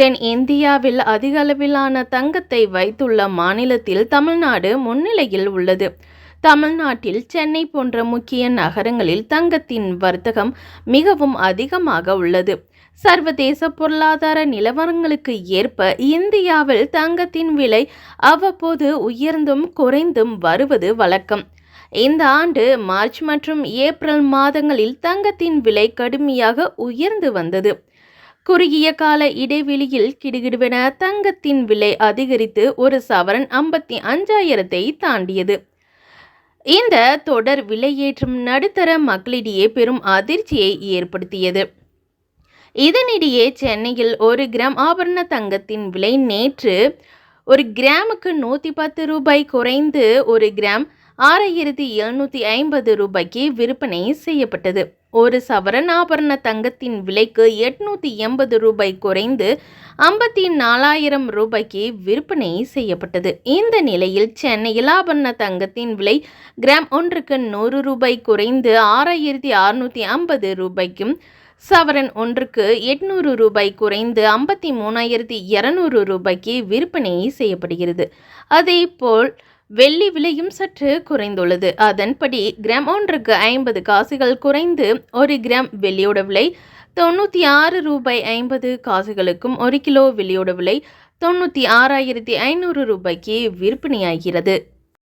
தென் இந்தியாவில் அதிக அளவிலான தங்கத்தை வைத்துள்ள மாநிலத்தில் தமிழ்நாடு முன்னிலையில் உள்ளது. தமிழ்நாட்டில் சென்னை போன்ற முக்கிய நகரங்களில் தங்கத்தின் வர்த்தகம் மிகவும் அதிகமாக உள்ளது. சர்வதேச பொருளாதார நிலவரங்களுக்கு ஏற்ப இந்தியாவில் தங்கத்தின் விலை அவ்வப்போது உயர்ந்தும் குறைந்தும் வருவது வழக்கம். இந்த ஆண்டு மார்ச் மற்றும் ஏப்ரல் மாதங்களில் தங்கத்தின் விலை கடுமையாக உயர்ந்து வந்தது. குறுகிய கால இடைவெளியில் கிடுகிடுவென தங்கத்தின் விலை அதிகரித்து ஒரு சவரன் ஐம்பத்தி அஞ்சாயிரத்தை தாண்டியது. இந்த தொடர் விலையேற்றம் நடுத்தர மக்களிடையே பெரும் அதிர்ச்சியை ஏற்படுத்தியது. இதனிடையே சென்னையில் ஒரு கிராம் ஆபரண தங்கத்தின் விலை நேற்று ஒரு கிராமுக்கு நூற்றி பத்து ரூபாய் குறைந்து ஒரு கிராம் ஆறாயிரத்தி எழுநூற்றி ஐம்பது ரூபாய்க்கு விற்பனை செய்யப்பட்டது. ஒரு சவரன் ஆபரண தங்கத்தின் விலைக்கு எட்நூற்றி எண்பது ரூபாய் குறைந்து ஐம்பத்தி நாலாயிரம் ரூபாய்க்கு விற்பனை செய்யப்பட்டது. இந்த நிலையில் சென்னையில் ஆபரண தங்கத்தின் விலை கிராம் ஒன்றுக்கு நூறு ரூபாய் குறைந்து ஆறாயிரத்தி அறுநூற்றி ஐம்பது ரூபாய்க்கும் சவரன் ஒன்றுக்கு எட்நூறு ரூபாய் குறைந்து ஐம்பத்தி மூணாயிரத்தி இரநூறு ரூபாய்க்கு விற்பனை செய்யப்படுகிறது. அதேபோல் வெள்ளி விலையும் சற்று குறைந்துள்ளது. அதன்படி கிராம் ஒன்றுக்கு ஐம்பது காசுகள் குறைந்து ஒரு கிராம் வெள்ளியோட விலை தொண்ணூற்றி ஆறு ரூபாய் ஐம்பது காசுகளுக்கும் ஒரு கிலோ வெள்ளியோட விலை தொண்ணூற்றி ஆறாயிரத்தி ஐநூறு ரூபாய்க்கு விற்பனையாகிறது.